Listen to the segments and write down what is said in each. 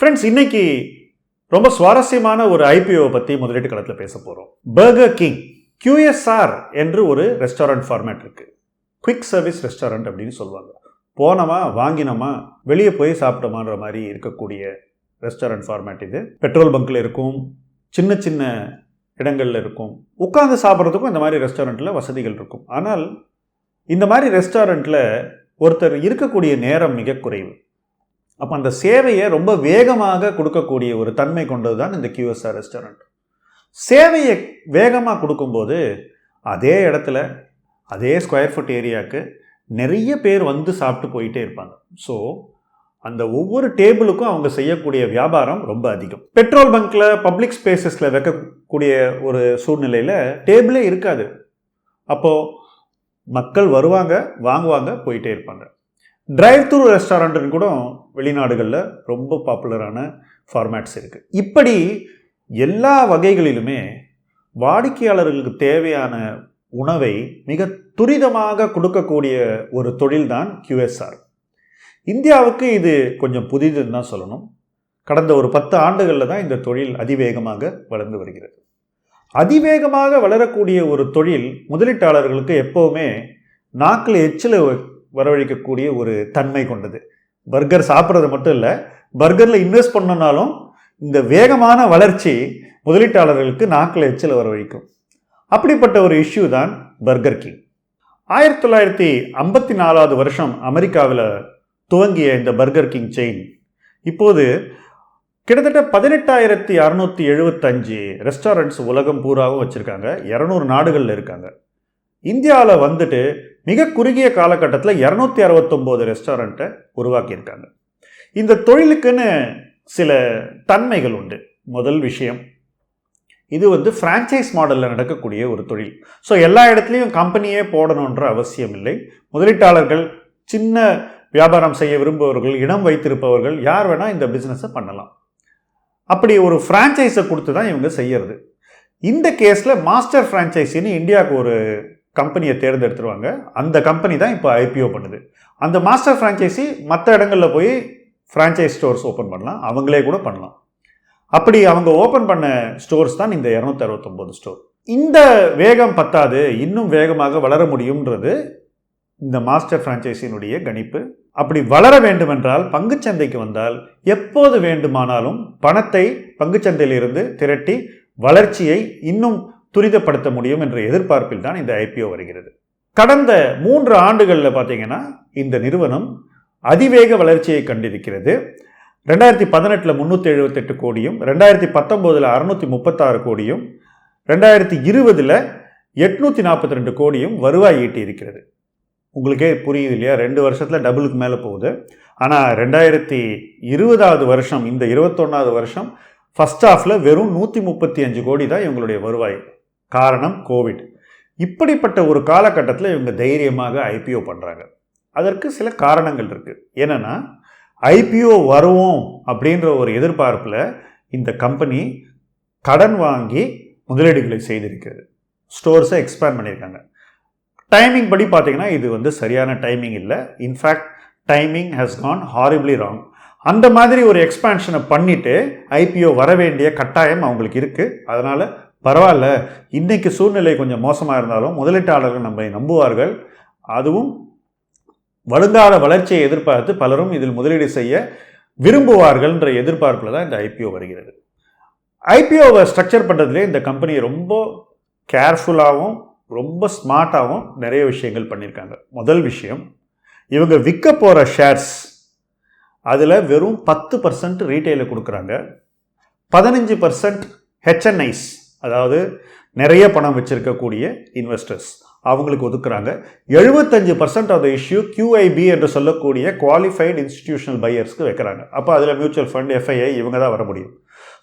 Friends இன்னைக்கு ரொம்ப சுவாரஸ்யமான ஒரு ஐபிஓவை பற்றி முதலீட்டு களத்தில் பேச போகிறோம் பர்கர் கிங் கியூஎஸ்ஆர் என்று ஒரு ரெஸ்டாரண்ட் ஃபார்மேட் இருக்குது குவிக் சர்வீஸ் ரெஸ்டாரண்ட் அப்படின்னு சொல்லுவாங்க. போனோமா வாங்கினோமா வெளியே போய் சாப்பிட்டோமான்ற மாதிரி இருக்கக்கூடிய ரெஸ்டாரண்ட் ஃபார்மேட் இது. பெட்ரோல் பங்க்கில் இருக்கும் சின்ன சின்ன இடங்களில் இருக்கும். உட்காந்து சாப்பிட்றதுக்கும் இந்த மாதிரி ரெஸ்டாரண்ட்டில் வசதிகள் இருக்கும். ஆனால் இந்த மாதிரி ரெஸ்டாரண்ட்டில் ஒருத்தர் இருக்கக்கூடிய நேரம் மிக குறைவு. அப்போ அந்த சேவையை ரொம்ப வேகமாக கொடுக்கக்கூடிய ஒரு தன்மை கொண்டது தான் இந்த கியூஎஸ்ஆர் ரெஸ்டாரண்ட் சேவையை வேகமாக கொடுக்கும்போது அதே இடத்துல அதே ஸ்கொயர் ஃபுட் ஏரியாவுக்கு நிறைய பேர் வந்து சாப்பிட்டு போயிட்டே இருப்பாங்க. ஸோ அந்த ஒவ்வொரு டேபிளுக்கும் அவங்க செய்யக்கூடிய வியாபாரம் ரொம்ப அதிகம். பெட்ரோல் பங்க்கில் பப்ளிக் ஸ்பேசஸில் வைக்கக்கூடிய ஒரு சூழ்நிலையில் டேபிளே இருக்காது. அப்போது மக்கள் வருவாங்க வாங்குவாங்க போயிட்டே இருப்பாங்க. டிரைவ் த்ரூ ரெஸ்டாரண்ட்டுன்னு கூட வெளிநாடுகளில் ரொம்ப பாப்புலரான ஃபார்மேட்ஸ் இருக்குது இப்படி எல்லா வகைகளிலுமே வாடிக்கையாளர்களுக்கு தேவையான உணவை மிக துரிதமாக கொடுக்கக்கூடிய ஒரு தொழில்தான் கியூஎஸ்ஆர் இந்தியாவுக்கு இது கொஞ்சம் புதிதுன்னு தான் சொல்லணும். கடந்த ஒரு பத்து ஆண்டுகளில் தான் இந்த தொழில் அதிவேகமாக வளர்ந்து வருகிறது. அதிவேகமாக வளரக்கூடிய ஒரு தொழில் முதலீட்டாளர்களுக்கு எப்போவுமே நாக்கில் எச்சில் வரவழைக்கக்கூடிய ஒரு தன்மை கொண்டது. பர்கர் சாப்பிட்றது மட்டும் இல்லை பர்கரில் இன்வெஸ்ட் பண்ணனாலும் இந்த வேகமான வளர்ச்சி முதலீட்டாளர்களுக்கு நாக்கில் எச்சில் வரவழைக்கும். அப்படிப்பட்ட ஒரு இஷ்யூ தான் பர்கர் கிங் ஆயிரத்தி தொள்ளாயிரத்தி ஐம்பத்தி நாலாவது வருஷம் அமெரிக்காவில் துவங்கிய இந்த பர்கர் கிங் செயின் இப்போது கிட்டத்தட்ட பதினெட்டாயிரத்தி அறநூற்றி எழுபத்தஞ்சு ரெஸ்டாரண்ட்ஸ் உலகம் பூராவும் வச்சுருக்காங்க. இரநூறு நாடுகளில் இருக்காங்க. இந்தியாவில் வந்துட்டு மிக குறுகிய காலகட்டத்தில் இரநூத்தி அறுபத்தொம்போது ரெஸ்டாரண்ட்டை உருவாக்கியிருக்காங்க. இந்த தொழிலுக்குன்னு சில தன்மைகள் உண்டு. முதல் விஷயம் இது வந்து ஃப்ரான்ச்சைஸ் மாடலில் நடக்கக்கூடிய ஒரு தொழில். ஸோ எல்லா இடத்துலையும் கம்பெனியே போடணுன்ற அவசியம் இல்லை. முதலீட்டாளர்கள் சின்ன வியாபாரம் செய்ய விரும்புபவர்கள் இடம் வைத்திருப்பவர்கள் யார் வேணால் இந்த பிஸ்னஸை பண்ணலாம். அப்படி ஒரு ஃப்ரான்ச்சைஸை கொடுத்து தான் இவங்க செய்யறது. இந்த கேஸில் மாஸ்டர் ஃப்ரான்ச்சைஸின்னு இந்தியாவுக்கு ஒரு கம்பெனியை தேர்ந்தெடுத்துருவாங்க. அந்த கம்பெனி தான் இப்போ ஐபிஓ பண்ணுது. அந்த மாஸ்டர் ஃப்ரான்ச்சைசி மற்ற இடங்களில் போய் ஃப்ரான்ச்சைஸ் ஸ்டோர்ஸ் ஓப்பன் பண்ணலாம். அவங்களே கூட பண்ணலாம். அப்படி அவங்க ஓப்பன் பண்ண ஸ்டோர்ஸ் தான் இந்த இரநூத்தி அறுபத்தொம்போது ஸ்டோர். இந்த வேகம் பத்தாது. இன்னும் வேகமாக வளர முடியுன்றது இந்த மாஸ்டர் ஃப்ரான்ச்சைஸினுடைய கணிப்பு. அப்படி வளர வேண்டுமென்றால் பங்குச்சந்தைக்கு வந்தால் எப்போது வேண்டுமானாலும் பணத்தை பங்குச்சந்தையிலிருந்து திரட்டி வளர்ச்சியை இன்னும் துரிதப்படுத்த முடியும் என்ற எதிர்பார்ப்பில் தான் இந்த ஐபிஓ வருகிறது. கடந்த மூன்று ஆண்டுகளில் பார்த்தீங்கன்னா இந்த நிறுவனம் அதிவேக வளர்ச்சியை கண்டிருக்கிறது. ரெண்டாயிரத்தி பதினெட்டில் முந்நூற்றி எழுபத்தெட்டு கோடியும் ரெண்டாயிரத்தி பத்தொம்போதில் அறுநூற்றி முப்பத்தாறு கோடியும் ரெண்டாயிரத்தி இருபதில் எட்நூற்றி நாற்பத்தி ரெண்டு கோடியும் வருவாய் ஈட்டி இருக்கிறது உங்களுக்கே புரியுது இல்லையா? ரெண்டு வருஷத்தில் டபுளுக்கு மேலே போகுது. ஆனால் ரெண்டாயிரத்தி இருபதாவது வருஷம் இந்த இருபத்தொன்னாவது வருஷம் ஃபஸ்ட் ஹாஃபில் வெறும் நூற்றி முப்பத்தி அஞ்சு கோடி தான் இவங்களுடைய வருவாய். காரணம் கோவிட் இப்படிப்பட்ட ஒரு காலகட்டத்தில் இவங்க தைரியமாக ஐபிஓ பண்ணுறாங்க அதற்கு சில காரணங்கள் இருக்குது என்னென்னா ஐபிஓ வருவோம் அப்படின்ற ஒரு எதிர்பார்ப்பில் இந்த கம்பெனி கடன் வாங்கி முதலீடுகளை செய்திருக்கிறது. ஸ்டோர்ஸை எக்ஸ்பேண்ட் பண்ணியிருக்காங்க. டைமிங் படி பார்த்தீங்கன்னா இது வந்து சரியான டைமிங் இல்லை. In fact timing has gone horribly wrong அந்த மாதிரி ஒரு எக்ஸ்பேன்ஷனை பண்ணிவிட்டு ஐபிஓ வர வேண்டிய கட்டாயம் அவங்களுக்கு இருக்குது அதனால் பரவாயில்ல. இன்றைக்கு சூழ்நிலை கொஞ்சம் மோசமாக இருந்தாலும் முதலீட்டாளர்கள் நம்மை நம்புவார்கள். அதுவும் வருங்கால வளர்ச்சியை எதிர்பார்த்து பலரும் இதில் முதலீடு செய்ய விரும்புவார்கள்ன்ற எதிர்பார்ப்பில் தான் இந்த ஐபிஓ வருகிறது. ஐபிஓவை ஸ்ட்ரக்சர் பண்ணுறதுலே இந்த கம்பெனி ரொம்ப கேர்ஃபுல்லாகவும் ரொம்ப ஸ்மார்ட்டாகவும் நிறைய விஷயங்கள் பண்ணியிருக்காங்க. முதல் விஷயம் இவங்க விற்க போகிற ஷேர்ஸ் அதில் வெறும் பத்து பர்சன்ட் ரீட்டைலில் கொடுக்குறாங்க. பதினஞ்சு பர்சன்ட் ஹெச்என்ஐஸ் அதாவது நிறைய பணம் வச்சுருக்கக்கூடிய இன்வெஸ்டர்ஸ் அவங்களுக்கு ஒதுக்குறாங்க. எழுபத்தஞ்சு percent of the issue QIB என்று சொல்லக்கூடிய குவாலிஃபைடு இன்ஸ்டிடியூஷனல் பையர்ஸ்க்கு வைக்கிறாங்க. அப்போ அதில் மியூச்சுவல் ஃபண்ட் எஃப்ஐஐ இவங்க தான் வர முடியும்.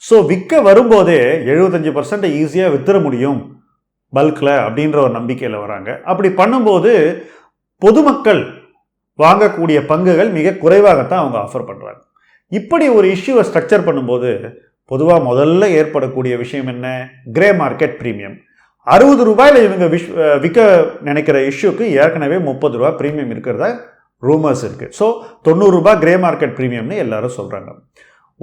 ஸோ விற்க வரும்போதே எழுபத்தஞ்சு பர்சன்ட் ஈஸியாக வித்துற முடியும். பல்கில் அப்படின்ற ஒரு நம்பிக்கையில் வராங்க. அப்படி பண்ணும்போது பொதுமக்கள் வாங்கக்கூடிய பங்குகள் மிக குறைவாகத்தான் அவங்க ஆஃபர் பண்ணுறாங்க இப்படி ஒரு இஷ்யூவை ஸ்ட்ரக்சர் பண்ணும்போது பொதுவாக முதல்ல ஏற்படக்கூடிய விஷயம் என்ன? கிரே மார்க்கெட் ப்ரீமியம் அறுபது ரூபாயில் இவங்க விஷ் விற்க நினைக்கிற இஷ்யூக்கு ஏற்கனவே முப்பது ரூபா ப்ரீமியம் இருக்கிறதா ரூமர்ஸ் இருக்குது ஸோ தொண்ணூறுரூபா கிரே மார்க்கெட் ப்ரீமியம்னு எல்லாரும் சொல்கிறாங்க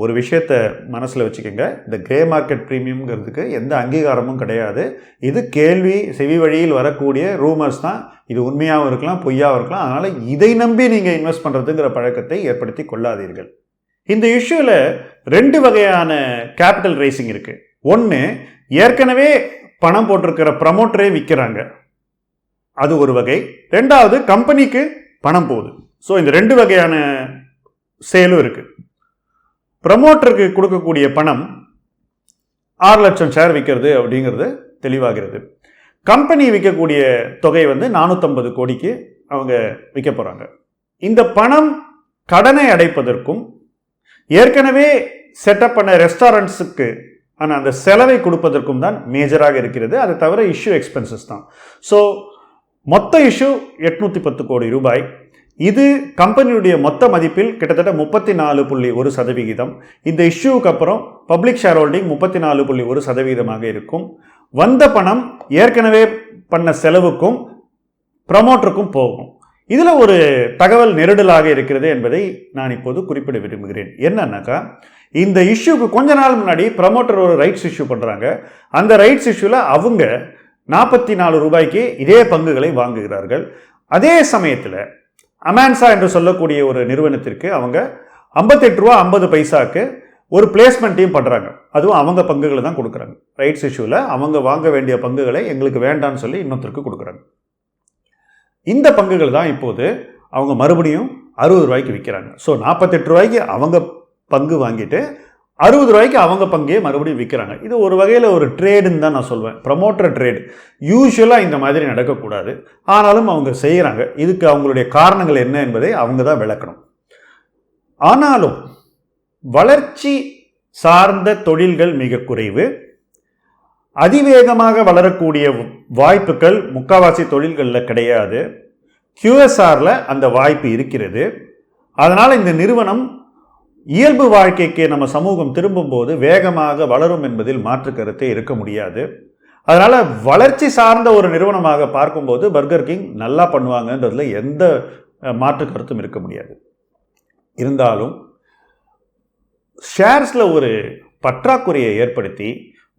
ஒரு விஷயத்தை மனசில் வச்சுக்கோங்க. இந்த கிரே மார்க்கெட் ப்ரீமியம்ங்கிறதுக்கு எந்த அங்கீகாரமும் கிடையாது. இது கேள்வி செவி வழியில் வரக்கூடிய ரூமர்ஸ் தான். இது உண்மையாகவும் இருக்கலாம் பொய்யாகவும் இருக்கலாம். அதனால் இதை நம்பி நீங்கள் இன்வெஸ்ட் பண்ணுறதுங்கிற பழக்கத்தை ஏற்படுத்தி கொள்ளாதீர்கள். இந்த இஷ்யூவில் ரெண்டு வகையான கேபிட்டல் ரைசிங் இருக்குது ஒன்று ஏற்கனவே பணம் போட்டிருக்கிற ப்ரமோட்டரே விற்கிறாங்க அது ஒரு வகை. ரெண்டாவது கம்பெனிக்கு பணம் போகுது. ஸோ இந்த ரெண்டு வகையான சேலும் இருக்குது ப்ரமோட்டருக்கு கொடுக்கக்கூடிய பணம் ஆறு லட்சம் ஷேர் விற்கிறது அப்படிங்கிறது தெளிவாகிறது. கம்பெனி விற்கக்கூடிய தொகை வந்து நானூற்றம்பது கோடிக்கு அவங்க விற்க போகிறாங்க இந்த பணம் கடனை அடைப்பதற்கும் ஏற்கனவே செட்டப் பண்ண ரெஸ்டாரண்ட்ஸுக்கு ஆனால் அந்த செலவை கொடுப்பதற்கும் தான் மேஜராக இருக்கிறது. அதை தவிர இஷ்யூ எக்ஸ்பென்சஸ் தான். ஸோ மொத்த இஷ்யூ எட்நூற்றி பத்து கோடி ரூபாய். இது கம்பெனியுடைய மொத்த மதிப்பில் கிட்டத்தட்ட முப்பத்தி நாலு புள்ளி ஒரு சதவிகிதம். இந்த இஷ்யூவுக்கு அப்புறம் பப்ளிக் ஷேர் ஹோல்டிங் முப்பத்தி நாலு புள்ளி ஒரு சதவீதமாக இருக்கும். வந்த பணம் ஏற்கனவே பண்ண செலவுக்கும் ப்ரமோட்டருக்கும் போகும். இதில் ஒரு தகவல் நெருடலாக இருக்கிறது என்பதை நான் இப்போது குறிப்பிட விரும்புகிறேன். என்னன்னாக்கா இந்த இஷ்யூக்கு கொஞ்ச நாள் முன்னாடி ப்ரமோட்டர் ஒரு ரைட்ஸ் இஷ்யூ பண்ணுறாங்க அந்த ரைட்ஸ் இஷ்யூவில் அவங்க நாற்பத்தி நாலு ரூபாய்க்கு இதே பங்குகளை வாங்குகிறார்கள். அதே சமயத்தில் அமான்சா என்று சொல்லக்கூடிய ஒரு நிறுவனத்திற்கு அவங்க ஐம்பத்தெட்டு ரூபா ஐம்பது பைசாக்கு ஒரு பிளேஸ்மெண்ட்டையும் பண்ணுறாங்க அதுவும் அவங்க பங்குகளை தான் கொடுக்குறாங்க. ரைட்ஸ் இஷ்யூவில் அவங்க வாங்க வேண்டிய பங்குகளை எங்களுக்கு வேண்டாம்னு சொல்லி இன்னொருத்தருக்கு கொடுக்குறாங்க. இந்த பங்குகள் தான் இப்போது அவங்க மறுபடியும் அறுபது ரூபாய்க்கு விற்கிறாங்க ஸோ நாற்பத்தெட்டு ரூபாய்க்கு அவங்க பங்கு வாங்கிட்டு அறுபது ரூபாய்க்கு அவங்க பங்கே மறுபடியும் விற்கிறாங்க இது ஒரு வகையில் ஒரு ட்ரேடுன்னு தான் நான் சொல்வேன். Promoter trade. யூஸ்வலாக இந்த மாதிரி நடக்கக்கூடாது. ஆனாலும் அவங்க செய்கிறாங்க இதுக்கு அவங்களுடைய காரணங்கள் என்ன என்பதை அவங்க தான் விளக்கணும். ஆனாலும் வளர்ச்சி சார்ந்த தொழில்கள் மிக குறைவு. அதிவேகமாக வளரக்கூடிய வாய்ப்புகள் முக்காவாசி தொழில்களில் கிடையாது. கியூஎஸ்ஆரில் அந்த வாய்ப்பு இருக்கிறது. அதனால் இந்த நிறுவனம் இயல்பு வாழ்க்கைக்கு நம்ம சமூகம் திரும்பும்போது வேகமாக வளரும் என்பதில் மாற்று கருத்தே இருக்க முடியாது. அதனால் வளர்ச்சி சார்ந்த ஒரு நிறுவனமாக பார்க்கும்போது பர்கர் கிங் நல்லா பண்ணுவாங்கன்றதுல எந்த மாற்று கருத்தும் இருக்க முடியாது. இருந்தாலும் ஷேர்ஸில் ஒரு பற்றாக்குறையை ஏற்படுத்தி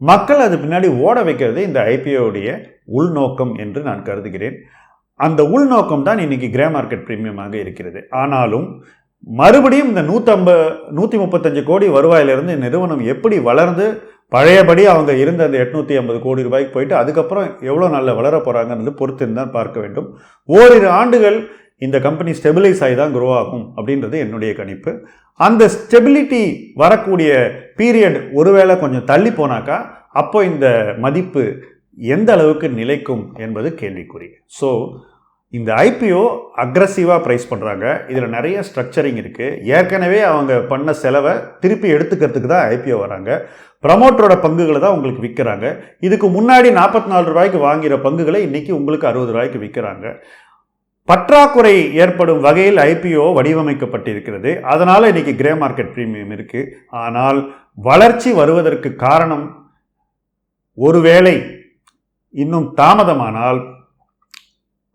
மக்கள் அது பின்னாடி ஓட வைக்கிறது இந்த ஐபிஓடைய உள்நோக்கம் என்று நான் கருதுகிறேன். அந்த உள்நோக்கம் தான் இன்னைக்கு கிரே மார்க்கெட் ப்ரீமியமாக இருக்கிறது. ஆனாலும் மறுபடியும் இந்த நூற்றம்ப நூற்றி முப்பத்தஞ்சு கோடி வருவாயிலிருந்து நிறுவனம் எப்படி வளர்ந்து பழையபடி அவங்க இருந்த அந்த எட்நூற்றி ஐம்பது கோடி ரூபாய்க்கு போயிட்டு அதுக்கப்புறம் எவ்வளோ நல்ல வளர போகிறாங்கன்றது பொறுத்து தான் பார்க்க வேண்டும். ஓரிரு ஆண்டுகள் இந்த கம்பெனி ஸ்டெபிலைஸ் ஆகி தான் க்ரோ ஆகும் அப்படின்றது என்னுடைய கணிப்பு. அந்த ஸ்டெபிலிட்டி வரக்கூடிய பீரியட் ஒருவேளை கொஞ்சம் தள்ளி போனாக்கா அப்போ இந்த மதிப்பு எந்த அளவுக்கு நிலைக்கும் என்பது கேள்விக்குறி. ஸோ இந்த ஐபிஓ அக்ரஸிவாக ப்ரைஸ் பண்ணுறாங்க இதில் நிறைய ஸ்ட்ரக்சரிங் இருக்குது ஏற்கனவே அவங்க பண்ண செலவை திருப்பி எடுத்துக்கிறதுக்கு தான் ஐபிஓ வராங்க. ப்ரமோட்டரோட பங்குகளை தான் உங்களுக்கு விற்கிறாங்க. இதுக்கு முன்னாடி நாற்பத்தி நாலு ரூபாய்க்கு வாங்கிற பங்குகளை இன்றைக்கி உங்களுக்கு அறுபது ரூபாய்க்கு விற்கிறாங்க. பற்றாக்குறை ஏற்படும் வகையில் ஐபிஓ வடிவமைக்கப்பட்டிருக்கிறது. அதனால் இன்றைக்கி கிரே மார்க்கெட் ப்ரீமியம் இருக்குது ஆனால் வளர்ச்சி வருவதற்கு காரணம் ஒருவேளை இன்னும் தாமதமானால்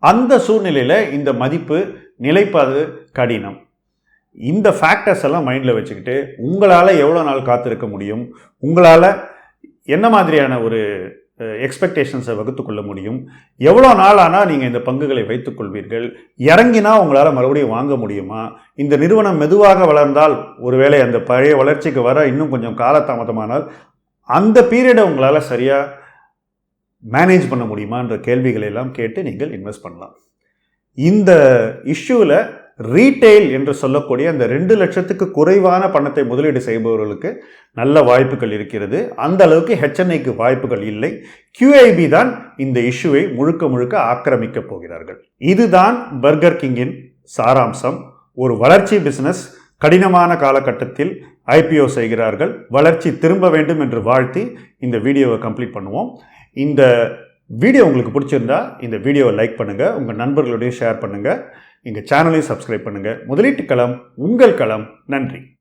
அந்த சூழ்நிலையில் இந்த மதிப்பு நிலைப்பது கடினம். இந்த ஃபேக்டர்ஸ் எல்லாம் மைண்டில் வச்சுக்கிட்டு உங்களால் எவ்வளோ நாள் காத்திருக்க முடியும்? உங்களால் என்ன மாதிரியான ஒரு எக்ஸ்பெக்டேஷன்ஸை வகுத்து கொள்ள முடியும். எவ்வளோ நாள் ஆனால் நீங்கள் இந்த பங்குகளை வைத்துக்கொள்வீர்கள் இறங்கினா உங்களால் மறுபடியும் வாங்க முடியுமா? இந்த நிறுவனம் மெதுவாக வளர்ந்தால் ஒருவேளை அந்த பழைய வளர்ச்சிக்கு வர இன்னும் கொஞ்சம் காலதாமதமானால் அந்த பீரியடை உங்களால் சரியாக மேனேஜ் பண்ண முடியுமான்ற கேள்விகளை எல்லாம் கேட்டு நீங்கள் இன்வெஸ்ட் பண்ணலாம். இந்த இஷ்யூவில் ரீட்டெயில் என்று சொல்லக்கூடிய அந்த ரெண்டு லட்சத்துக்கு குறைவான பணத்தை முதலீடு செய்பவர்களுக்கு நல்ல வாய்ப்புகள் இருக்கிறது. அந்த அளவுக்கு ஹெச்என்ஐக்கு வாய்ப்புகள் இல்லை. கியூஐபி தான் இந்த இஷ்யூவை முழுக்க முழுக்க ஆக்கிரமிக்கப் போகிறார்கள். இதுதான் பர்கர் கிங்கின் சாராம்சம். ஒரு வளர்ச்சி பிஸ்னஸ் கடினமான காலகட்டத்தில் ஐபிஓ செய்கிறார்கள். வளர்ச்சி திரும்ப வேண்டும் என்று வாழ்த்தி இந்த வீடியோவை கம்ப்ளீட் பண்ணுவோம். இந்த வீடியோ உங்களுக்கு பிடிச்சிருந்தா இந்த வீடியோவை லைக் பண்ணுங்கள் உங்கள் நண்பர்களுடைய ஷேர் பண்ணுங்கள் எங்கள் சேனலையும் சப்ஸ்கிரைப் பண்ணுங்கள் முதலீட்டு களம் உங்கள் களம். நன்றி.